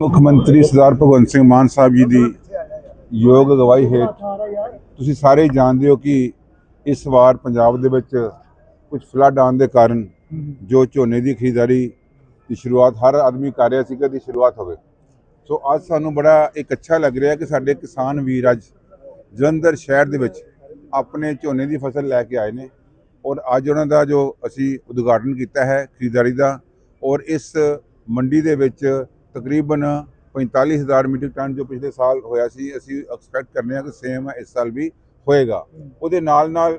ਮੁੱਖ ਮੰਤਰੀ ਸਰਦਾਰ ਭਗਵੰਤ ਸਿੰਘ ਮਾਨ ਸਾਹਿਬ ਜੀ ਦੀ ਯੋਗ ਅਗਵਾਈ ਹੇਠ ਤੁਸੀਂ ਸਾਰੇ ਜਾਣਦੇ ਹੋ ਕਿ ਇਸ ਵਾਰ ਪੰਜਾਬ ਦੇ ਵਿੱਚ ਕੁਝ ਫਲੱਡ ਆਉਣ ਦੇ ਕਾਰਨ ਜੋ ਝੋਨੇ ਦੀ ਖਰੀਦਦਾਰੀ ਦੀ ਸ਼ੁਰੂਆਤ ਹਰ ਆਦਮੀ ਕਰ ਰਿਹਾ ਸੀਗਾ ਕਿ ਦੀ ਸ਼ੁਰੂਆਤ ਹੋਵੇ। ਸੋ ਅੱਜ ਸਾਨੂੰ ਬੜਾ ਇੱਕ ਅੱਛਾ ਲੱਗ ਰਿਹਾ ਕਿ ਸਾਡੇ ਕਿਸਾਨ ਵੀਰ ਅੱਜ ਜਲੰਧਰ ਸ਼ਹਿਰ ਦੇ ਵਿੱਚ ਆਪਣੇ ਝੋਨੇ ਦੀ ਫਸਲ ਲੈ ਕੇ ਆਏ ਨੇ ਔਰ ਅੱਜ ਉਹਨਾਂ ਦਾ ਜੋ ਅਸੀਂ ਉਦਘਾਟਨ ਕੀਤਾ ਹੈ ਖਰੀਦਦਾਰੀ ਦਾ ਔਰ ਇਸ ਮੰਡੀ ਦੇ ਵਿੱਚ ਤਕਰੀਬਨ 45000 ਮੀਟ੍ਰਿਕ ਟਨ ਜੋ ਪਿਛਲੇ ਸਾਲ ਹੋਇਆ ਸੀ, ਅਸੀਂ ਐਕਸਪੈਕਟ ਕਰਨੇ ਆ ਕਿ ਸੇਮ ਇਸ ਸਾਲ ਵੀ ਹੋਏਗਾ। ਉਹਦੇ ਨਾਲ ਨਾਲ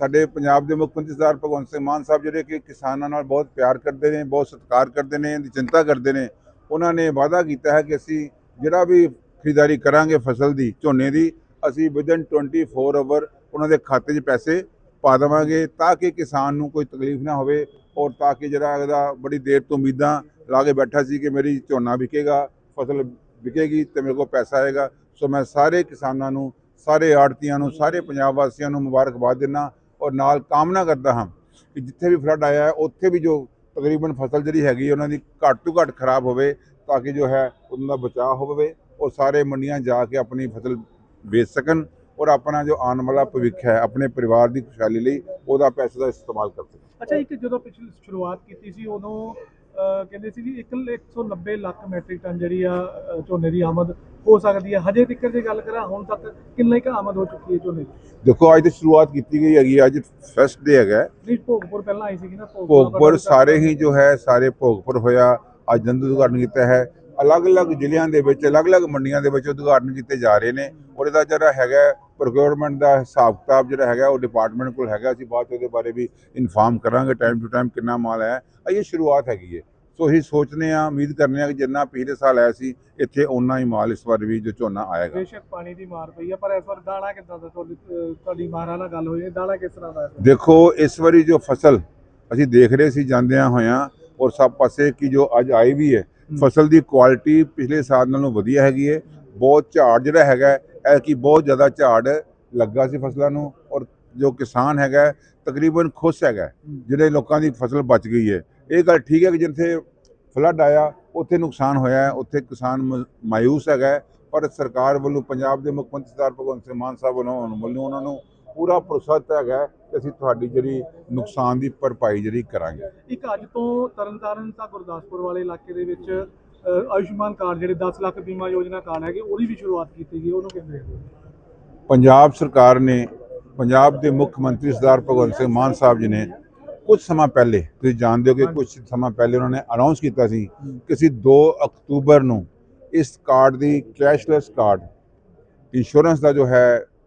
ਸਾਡੇ ਪੰਜਾਬ ਦੇ ਮੁੱਖ ਮੰਤਰੀ ਸਰਦਾਰ ਭਗਵੰਤ ਸਿੰਘ ਮਾਨ ਸਾਹਿਬ ਜਿਹੜੇ ਕਿ ਕਿਸਾਨਾਂ ਨਾਲ ਬਹੁਤ ਪਿਆਰ ਕਰਦੇ ਨੇ, ਬਹੁਤ ਸਤਿਕਾਰ ਕਰਦੇ ਨੇ ਇਹਦੀ ਚਿੰਤਾ ਕਰਦੇ ਨੇ, ਉਹਨਾਂ ਨੇ ਵਾਅਦਾ ਕੀਤਾ ਹੈ ਕਿ ਅਸੀਂ ਜਿਹੜਾ ਵੀ ਖਰੀਦਦਾਰੀ ਕਰਾਂਗੇ ਫਸਲ ਦੀ, ਝੋਨੇ ਦੀ, ਅਸੀਂ ਵਿਦਨ 24 ਆਵਰ ਉਹਨਾਂ ਦੇ ਖਾਤੇ 'ਚ ਪੈਸੇ ਪਾ ਦੇਵਾਂਗੇ ਤਾਂ ਕਿ ਕਿਸਾਨ ਨੂੰ ਕੋਈ ਤਕਲੀਫ ਨਾ ਹੋਵੇ ਔਰ ਤਾਂ ਕਿ ਜਿਹੜਾ ਇਹਦਾ ਬੜੀ ਦੇਰ ਤੋਂ ਉਮੀਦਾਂ ਲਾ ਕੇ ਬੈਠਾ ਸੀ ਕਿ ਮੇਰੀ ਝੋਨਾ ਵਿਕੇਗਾ, ਫਸਲ ਵਿਕੇਗੀ ਤੇ ਮੇਰੇ ਕੋਲ ਪੈਸਾ ਆਏਗਾ। ਸੋ ਮੈਂ ਸਾਰੇ ਕਿਸਾਨਾਂ ਨੂੰ, ਸਾਰੇ ਆੜਤੀਆਂ ਨੂੰ, ਸਾਰੇ ਪੰਜਾਬ ਵਾਸੀਆਂ ਨੂੰ ਮੁਬਾਰਕਬਾਦ ਦਿੰਦਾ ਔਰ ਨਾਲ ਕਾਮਨਾ ਕਰਦਾ ਹਾਂ ਕਿ ਜਿੱਥੇ ਵੀ ਫਲੱਡ ਆਇਆ ਹੈ, ਉੱਥੇ ਵੀ ਜੋ ਤਕਰੀਬਨ ਫਸਲ ਜਿਹੜੀ ਹੈਗੀ ਉਹਨਾਂ ਦੀ ਘੱਟ ਤੋਂ ਘੱਟ ਖਰਾਬ ਹੋਵੇ ਤਾਂ ਕਿ ਜੋ ਹੈ ਉਹਨਾਂ ਦਾ ਬਚਾਅ ਹੋਵੇ ਔਰ ਸਾਰੇ ਮੰਡੀਆਂ ਜਾ ਕੇ ਆਪਣੀ ਫਸਲ ਵੇਚ ਸਕਣ। ਔਰ ਆਪਣਾ ਜੋ ਆਉਣ ਵਾਲਾ ਭਵਿੱਖ ਹੈ ਆਪਣੇ ਪਰਿਵਾਰ ਦੀ ਖੁਸ਼ਹਾਲੀ ਲਈ ਉਹਦਾ ਪੈਸੇ ਦਾ ਇਸਤੇਮਾਲ ਕਰ ਸਕਣ ਅੱਛਾ ਇੱਕ ਜਦੋਂ ਪਿਛਲੀ ਸ਼ੁਰੂਆਤ ਕੀਤੀ ਸੀ ਉਦੋਂ ਕਹਿੰਦੇ ਸੀ ਵੀ ਇੱਕ 190 ਲੱਖ ਮੈਟ੍ਰਿਕ ਟਨ ਜਿਹੜੀ ਆ ਝੋਨੇ ਦੀ ਆਮਦ ਹੋ ਸਕਦੀ ਹੈ ਹਜੇ ਤੱਕ ਜੇ ਗੱਲ ਕਰਾਂ ਹੁਣ ਤੱਕ ਕਿੰਨੀ ਕੁ ਆਮਦ ਹੋ ਚੁੱਕੀ ਹੈ ਝੋਨੇ ਦੀ? ਦੇਖੋ ਅੱਜ ਤੇ ਸ਼ੁਰੂਆਤ ਕੀਤੀ ਗਈ ਹੈਗੀ ਹੈ, ਅੱਜ ਫਸਟ ਡੇ ਹੈਗਾ ਹੈ। ਨਹੀਂ ਭੋਗਪੁਰ ਪਹਿਲਾਂ ਆਈ ਸੀਗੀ ਨਾ ਭੋਗਪੁਰ ਸਾਰੇ ਹੀ ਜੋ ਹੈ ਸਾਰੇ ਭੋਗਪੁਰ ਹੋਇਆ ਅੱਜ ਦੰਦ ਉਦਘਾਟਨ ਕੀਤਾ ਹੈ। ਅਲੱਗ-ਅਲੱਗ ਜ਼ਿਲ੍ਹਿਆਂ ਦੇ ਵਿੱਚ ਅਲੱਗ-ਅਲੱਗ ਮੰਡੀਆਂ ਦੇ ਵਿੱਚ ਉਦਘਾਟਨ ਕੀਤੇ ਜਾ ਰਹੇ ਨੇ। ਔਰ ਇਹਦਾ ਜਿਹੜਾ ਹੈਗਾ ਪ੍ਰੋਕਿਉਰਮੈਂਟ ਦਾ ਹਿਸਾਬ ਕਿਤਾਬ ਜਿਹੜਾ ਹੈਗਾ ਉਹ ਡਿਪਾਰਟਮੈਂਟ ਕੋਲ ਹੈਗਾ। ਅਸੀਂ ਬਾਅਦ 'ਚ ਉਹਦੇ ਬਾਰੇ ਵੀ ਇਨਫਾਰਮ ਕਰਾਂਗੇ ਟਾਈਮ ਟੂ ਟਾਈਮ ਕਿੰਨਾ ਮਾਲ ਹੈ ਇਹ ਸ਼ੁਰੂਆਤ ਹੈਗੀ ਹੈ ਸੋ ਅਸੀਂ ਸੋਚਨੇ ਆ ਉਮੀਦ ਕਰਨੇ ਆ ਕਿ ਜਿੰਨਾ ਪਿਛਲੇ ਸਾਲ ਆਇਆ ਸੀ ਇੱਥੇ ਓਨਾ ਹੀ ਮਾਲ ਇਸ ਵਾਰ ਵੀ ਜੋ ਝੋਨਾ ਆਏਗਾ। ਬੇਸ਼ੱਕ ਪਾਣੀ ਦੀ ਮਾਰ ਪਈ ਆ ਪਰ ਇਸ ਵਾਰ ਦਾਣਾ ਕਿੱਦਾਂ ਦਾ? ਤੁਹਾਡੀ ਮਾਰਾਂ ਨਾਲ ਗੱਲ ਹੋਈ ਹੈ ਦਾਣਾ ਕਿਸ ਤਰ੍ਹਾਂ ਦਾ ਹੈ? ਦੇਖੋ ਇਸ ਵਾਰੀ ਜੋ ਫਸਲ ਅਸੀਂ ਦੇਖ ਰਹੇ ਸੀ ਜਾਂਦਿਆਂ ਹੋਇਆਂ ਔਰ ਸਭ ਪਾਸੇ ਕਿ ਜੋ ਅੱਜ ਆਈ ਵੀ ਹੈ ਫਸਲ ਦੀ ਕੁਆਲਿਟੀ ਪਿਛਲੇ ਸਾਲ ਨਾਲੋਂ ਵਧੀਆ ਹੈਗੀ ਹੈ ਬਹੁਤ ਝਾੜ ਜਿਹੜਾ ਹੈਗਾ ਹੈ ਕਿ ਬਹੁਤ ਜ਼ਿਆਦਾ ਝਾੜ ਲੱਗਾ ਸੀ ਫਸਲਾਂ ਨੂੰ ਔਰ ਜੋ ਕਿਸਾਨ ਹੈਗਾ ਤਕਰੀਬਨ ਖੁਸ਼ ਹੈਗਾ। ਜਿਹੜੇ ਲੋਕਾਂ ਦੀ ਫਸਲ ਬਚ ਗਈ ਹੈ ਇਹ ਗੱਲ ਠੀਕ ਹੈ ਕਿ ਜਿੱਥੇ ਫਲੱਡ ਆਇਆ ਉੱਥੇ ਨੁਕਸਾਨ ਹੋਇਆ ਹੈ ਉੱਥੇ ਕਿਸਾਨ ਮ- ਮਾਯੂਸ ਹੈਗਾ ਪਰ ਸਰਕਾਰ ਵੱਲੋਂ ਪੰਜਾਬ ਦੇ ਮੁੱਖ ਮੰਤਰੀ ਸਰਦਾਰ ਭਗਵੰਤ ਸਿੰਘ ਮਾਨ ਸਾਹਿਬ ਵੱਲੋਂ ਵੱਲੋਂ ਉਹਨਾਂ ਨੂੰ ਪੂਰਾ ਦਿੱਤਾ ਹੈਗਾ ਕਿ ਅਸੀਂ ਤੁਹਾਡੀ ਜਿਹੜੀ ਨੁਕਸਾਨ ਦੀ ਭਰਪਾਈ ਜਿਹੜੀ ਕਰਾਂਗੇ ਇੱਕ ਅੱਜ ਤੋਂ ਤਰਨਤਾਰਨ ਤਾਂ ਗੁਰਦਾਸਪੁਰ ਵਾਲੇ ਇਲਾਕੇ ਦੇ ਵਿੱਚ ਆਯੁਸ਼ਮਾਨ ਕਾਰਡ ਜਿਹੜੇ 10 ਲੱਖ ਬੀਮਾ ਯੋਜਨਾ ਕਾਰਡ ਹੈਗੇ ਉਹਦੀ ਵੀ ਸ਼ੁਰੂਆਤ ਕੀਤੀ ਗਈ ਉਹਨੂੰ ਕਹਿੰਦੇ ਹੈਗੇ ਪੰਜਾਬ ਸਰਕਾਰ ਨੇ ਪੰਜਾਬ ਦੇ ਮੁੱਖ ਮੰਤਰੀ ਸਰਦਾਰ ਭਗਵੰਤ ਸਿੰਘ ਮਾਨ ਸਾਹਿਬ ਜੀ ਨੇ ਕੁਝ ਸਮਾਂ ਪਹਿਲੇ ਤੁਸੀਂ ਜਾਣਦੇ ਹੋ ਕਿ ਕੁਝ ਸਮਾਂ ਪਹਿਲੇ ਉਹਨਾਂ ਨੇ ਅਨਾਉਂਸ ਕੀਤਾ ਸੀ ਕਿ ਅਸੀਂ 2 ਅਕਤੂਬਰ ਨੂੰ ਇਸ ਕਾਰਡ ਦੀ ਕੈਸ਼ਲੈਸ ਕਾਰਡ ਇੰਸ਼ੋਰੈਂਸ ਦਾ ਜੋ ਹੈ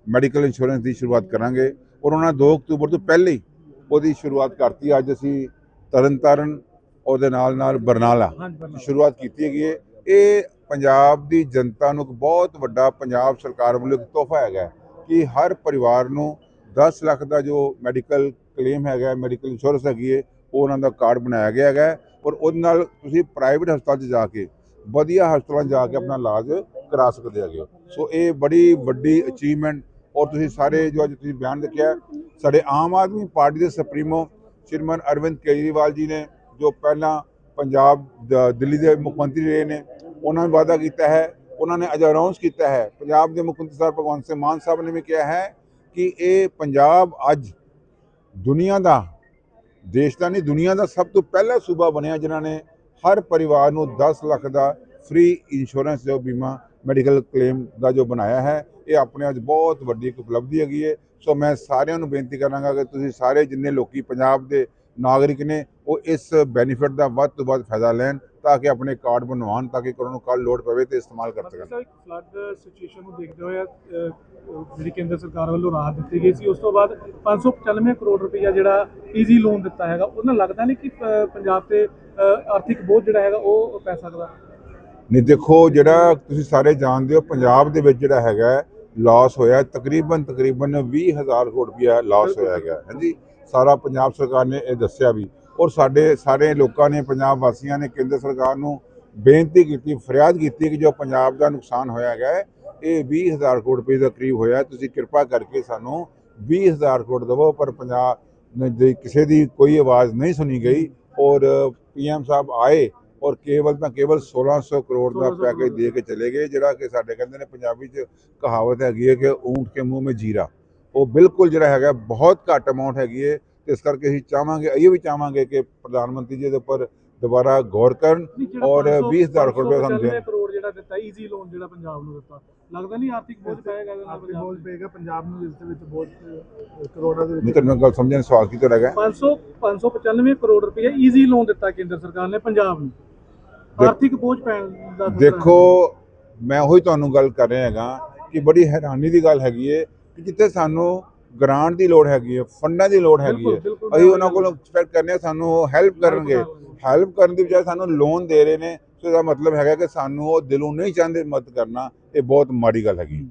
ਮੈਡੀਕਲ ਇੰਸ਼ੋਰੈਂਸ ਦੀ ਸ਼ੁਰੂਆਤ ਕਰਾਂਗੇ ਔਰ ਉਹਨਾਂ 2 ਅਕਤੂਬਰ ਤੋਂ ਪਹਿਲੇ ਹੀ ਉਹਦੀ ਸ਼ੁਰੂਆਤ ਕਰਤੀ। ਅੱਜ ਅਸੀਂ ਤਰਨਤਾਰਨ ਉਹਦੇ ਨਾਲ ਨਾਲ ਬਰਨਾਲਾ ਸ਼ੁਰੂਆਤ ਕੀਤੀ ਹੈਗੀ ਹੈ ਇਹ ਪੰਜਾਬ ਦੀ ਜਨਤਾ ਨੂੰ ਇੱਕ ਬਹੁਤ ਵੱਡਾ ਪੰਜਾਬ ਸਰਕਾਰ ਵੱਲੋਂ ਇੱਕ ਤੋਹਫਾ ਹੈਗਾ ਕਿ ਹਰ ਪਰਿਵਾਰ ਨੂੰ 10 ਲੱਖ ਦਾ ਜੋ ਮੈਡੀਕਲ ਕਲੇਮ ਹੈਗਾ ਮੈਡੀਕਲ ਇੰਸ਼ੋਰੈਂਸ ਹੈਗੀ ਹੈ, ਉਹ ਉਹਨਾਂ ਦਾ ਕਾਰਡ ਬਣਾਇਆ ਗਿਆ ਹੈਗਾ ਔਰ ਉਹਦੇ ਨਾਲ ਤੁਸੀਂ ਪ੍ਰਾਈਵੇਟ ਹਸਪਤਾਲ 'ਚ ਜਾ ਕੇ ਵਧੀਆ ਹਸਪਤਾਲਾਂ 'ਚ ਜਾ ਕੇ ਆਪਣਾ ਇਲਾਜ ਕਰਾ ਸਕਦੇ ਹੈਗੇ ਹੋ। ਸੋ ਇਹ ਬੜੀ ਵੱਡੀ ਅਚੀਵਮੈਂਟ ਔਰ ਤੁਸੀਂ ਸਾਰੇ ਜੋ ਅੱਜ ਤੁਸੀਂ ਬਿਆਨ ਰੱਖਿਆ, ਸਾਡੇ ਆਮ ਆਦਮੀ ਪਾਰਟੀ ਦੇ ਸੁਪਰੀਮੋ ਸ਼੍ਰੀਮਾਨ ਅਰਵਿੰਦ ਕੇਜਰੀਵਾਲ ਜੀ ਨੇ ਜੋ ਪਹਿਲਾਂ ਪੰਜਾਬ ਦ- ਦਿੱਲੀ ਦੇ ਮੁੱਖ ਮੰਤਰੀ ਰਹੇ ਨੇ, ਉਹਨਾਂ ਨੇ ਵਾਅਦਾ ਕੀਤਾ ਹੈ, ਉਹਨਾਂ ਨੇ ਅੱਜ ਅਨਾਉਂਸ ਕੀਤਾ ਹੈ, ਪੰਜਾਬ ਦੇ ਮੁੱਖ ਮੰਤਰੀ ਸਾਹਿਬ ਭਗਵੰਤ ਸਿੰਘ ਮਾਨ ਸਾਹਿਬ ਨੇ ਵੀ ਕਿਹਾ ਹੈ ਕਿ ਇਹ ਪੰਜਾਬ ਅੱਜ ਦੁਨੀਆ ਦਾ, ਦੇਸ਼ ਦਾ ਨਹੀਂ, ਦੁਨੀਆ ਦਾ ਸਭ ਤੋਂ ਪਹਿਲਾ ਸੂਬਾ ਬਣਿਆ, ਜਿਨ੍ਹਾਂ ਨੇ ਹਰ ਪਰਿਵਾਰ ਨੂੰ 10 ਲੱਖ ਦਾ ਫ੍ਰੀ ਇੰਸ਼ੋਰੈਂਸ ਜੋ ਬੀਮਾ ਮੈਡੀਕਲ ਕਲੇਮ ਦਾ ਜੋ ਬਣਾਇਆ ਹੈ, ਇਹ ਆਪਣੇ ਅੱਜ ਬਹੁਤ ਵੱਡੀ ਇੱਕ ਉਪਲਬਧੀ ਹੈਗੀ ਹੈ। ਸੋ ਮੈਂ ਸਾਰਿਆਂ ਨੂੰ ਬੇਨਤੀ ਕਰਾਂਗਾ ਕਿ ਤੁਸੀਂ ਸਾਰੇ ਜਿੰਨੇ ਲੋਕੀ ਪੰਜਾਬ ਦੇ ਨਾਗਰਿਕ ਨੇ ਉਹ ਇਸ ਬੈਨੀਫਿਟ ਦਾ ਵੱਧ ਤੋਂ ਵੱਧ ਫਾਇਦਾ ਲੈਣ ਤਾਂ ਕਿ ਆਪਣੇ ਕਾਰਡ ਬਣਵਾਉਣ ਤਾਂ ਕਿ ਉਹਨਾਂ ਨੂੰ ਕੱਲ ਲੋੜ ਪਵੇ ਤੇ ਇਸਤੇਮਾਲ ਕਰ ਸਕਣ। ਫਲੱਡ ਸਿਚੁਏਸ਼ਨ ਨੂੰ ਦੇਖਦੇ ਹੋਏ ਜਿਹੜੀ ਕੇਂਦਰ ਸਰਕਾਰ ਵੱਲੋਂ ਰਾਹਤ ਦਿੱਤੀ ਗਈ ਸੀ ਉਸ ਤੋਂ ਬਾਅਦ 595 ਕਰੋੜ ਰੁਪਈਆ ਜਿਹੜਾ ਈਜ਼ੀ ਲੋਨ ਦਿੱਤਾ ਹੈਗਾ ਉਹਨਾਂ ਲੱਗਦਾ ਨਹੀਂ ਕਿ ਪੰਜਾਬ ਤੇ ਆਰਥਿਕ ਬੋਝ ਜਿਹੜਾ ਹੈਗਾ ਉਹ ਪੈ ਸਕਦਾ? ਨਹੀਂ ਦੇਖੋ ਜਿਹੜਾ ਤੁਸੀਂ ਸਾਰੇ ਜਾਣਦੇ ਹੋ ਪੰਜਾਬ ਦੇ ਵਿੱਚ ਜਿਹੜਾ ਹੈਗਾ ਲਾਸ ਹੋਇਆ ਤਕਰੀਬਨ ਤਕਰੀਬਨ 20000 ਕਰੋੜ ਰੁਪਇਆ ਲਾਸ ਹੋਇਆ ਹੈਗਾ ਹਾਂਜੀ। ਸਾਰਾ ਪੰਜਾਬ ਸਰਕਾਰ ਨੇ ਇਹ ਦੱਸਿਆ ਵੀ ਔਰ ਸਾਡੇ ਸਾਰੇ ਲੋਕਾਂ ਨੇ ਪੰਜਾਬ ਵਾਸੀਆਂ ਨੇ ਕੇਂਦਰ ਸਰਕਾਰ ਨੂੰ ਬੇਨਤੀ ਕੀਤੀ ਫਰਿਆਦ ਕੀਤੀ ਕਿ ਜੋ ਪੰਜਾਬ ਦਾ ਨੁਕਸਾਨ ਹੋਇਆ ਹੈ, ਇਹ 20000 ਕਰੋੜ ਰੁਪਏ ਦਾ ਕਰੀਬ ਹੋਇਆ ਹੈ। ਤੁਸੀਂ ਕਿਰਪਾ ਕਰਕੇ ਸਾਨੂੰ 20000 ਕਰੋੜ ਦੇਵੋ ਪਰ ਪੰਜਾਬ ਨੇ ਜੇ ਕਿਸੇ ਦੀ ਕੋਈ ਆਵਾਜ਼ ਨਹੀਂ ਸੁਣੀ ਗਈ ਔਰ ਪੀਐਮ ਸਾਹਿਬ ਆਏ ਔਰ ਕੇਵਲ ਤਾਂ ਕੇਵਲ 1600 ਕਰੋੜ ਦਾ 1600 ਪੈਕੇਜ। ਦੇ ਕੇ ਚਲੇ ਗਏ ਜਿਹੜਾ ਕਿ ਸਾਡੇ ਕਹਿੰਦੇ ਨੇ ਪੰਜਾਬੀ 'ਚ ਕਹਾਵਤ ਹੈਗੀ ਹੈ ਕਿ ਊਂਟ ਕੇ ਮੂੰਹ ਮੇ ਜੀਰਾ ਉਹ ਬਿਲਕੁਲ ਜਿਹੜਾ ਹੈਗਾ ਬਹੁਤ ਘੱਟ ਅਮਾਉਂਟ ਹੈਗੀ ਹੈ ਇਸ ਕਰਕੇ ਅਸੀਂ ਚਾਹਾਂਗੇ ਇਹ ਵੀ ਚਾਹਾਂਗੇ ਕਿ ਪ੍ਰਧਾਨ ਮੰਤਰੀ ਜੀ ਦੇ ਉੱਪਰ ਦੁਬਾਰਾ ਗੌਰ ਕਰਨ ਔਰ 500 20 ਹਜ਼ਾਰ ਕਰੋੜ ਰੁਪਏ ਸਾਨੂੰ 595 ਦੇਣ। ਕਰੋੜ ਜਿਹੜਾ ਦਿੱਤਾ ਈਜ਼ੀ ਲੋਨ ਜਿਹੜਾ ਪੰਜਾਬ ਨੂੰ ਦਿੱਤਾ ਲੱਗਦਾ ਨਹੀਂ ਆਰਥਿਕ ਬੋਝ ਪਏਗਾ ਆਰਥਿਕ ਬੋਝ? ਪਏਗਾ ਪੰਜਾਬ ਨੂੰ ਇਸ ਦੇ ਵਿੱਚ ਬਹੁਤ ਕਰੋੜਾਂ ਦੇ ਨਹੀਂ ਵਿੱਚ ਤੁਹਾਨੂੰ ਗੱਲ ਸਮਝਣ ਸਵਾਲ ਕੀ ਤੁਹਾਡਾ ਹੈਗਾ 500 595 ਕਰੋੜ ਰੁਪਏ ਈਜ਼ੀ ਲੋਨ ਦਿੱਤਾ ਕੇਂਦਰ ਸਰਕਾਰ ਨੇ ਪੰਜਾਬ ਨੂੰ ਦੇਖ- ਆਰਥਿਕ ਬੋਝ ਪੈਣ ਦਾ ਦੇਖੋ ਮੈਂ ਉਹੀ ਤੁਹਾਨੂੰ ਗੱਲ ਕਰ ਰਿਹਾ ਹੈਗਾ ਕਿ ਬੜੀ ਹੈਰਾਨੀ ਦੀ ਗੱਲ ਹੈਗੀ ਹੈ ਕਿ ਜਿੱਥੇ ਸਾਨੂੰ ਗ੍ਰਾਂਟ ਦੀ ਲੋੜ ਹੈਗੀ ਹੈ ਫੰਡਾਂ ਦੀ ਲੋੜ ਹੈਗੀ ਹੈ ਅਸੀਂ ਉਹਨਾਂ ਉਹੀ ਕੋਲੋਂ ਐਕਸਪੈਕਟ ਕਰਨੇ ਸਾਨੂੰ ਹੈਲਪ ਕਰਨਗੇ। ਹੈਲਪ ਕਰਨ ਦੀ ਬਜਾਏ ਸਾਨੂੰ ਲੋਨ ਦੇ ਰਹੇ ਨੇ ਸੋ ਇਹਦਾ ਮਤਲਬ ਹੈਗਾ ਕਿ ਸਾਨੂੰ ਉਹ ਦਿਲੋਂ ਨਹੀਂ ਚਾਹੁੰਦੇ ਮਦਦ ਕਰਨਾ ਇਹ ਬਹੁਤ ਮਾੜੀ ਗੱਲ ਹੈਗੀ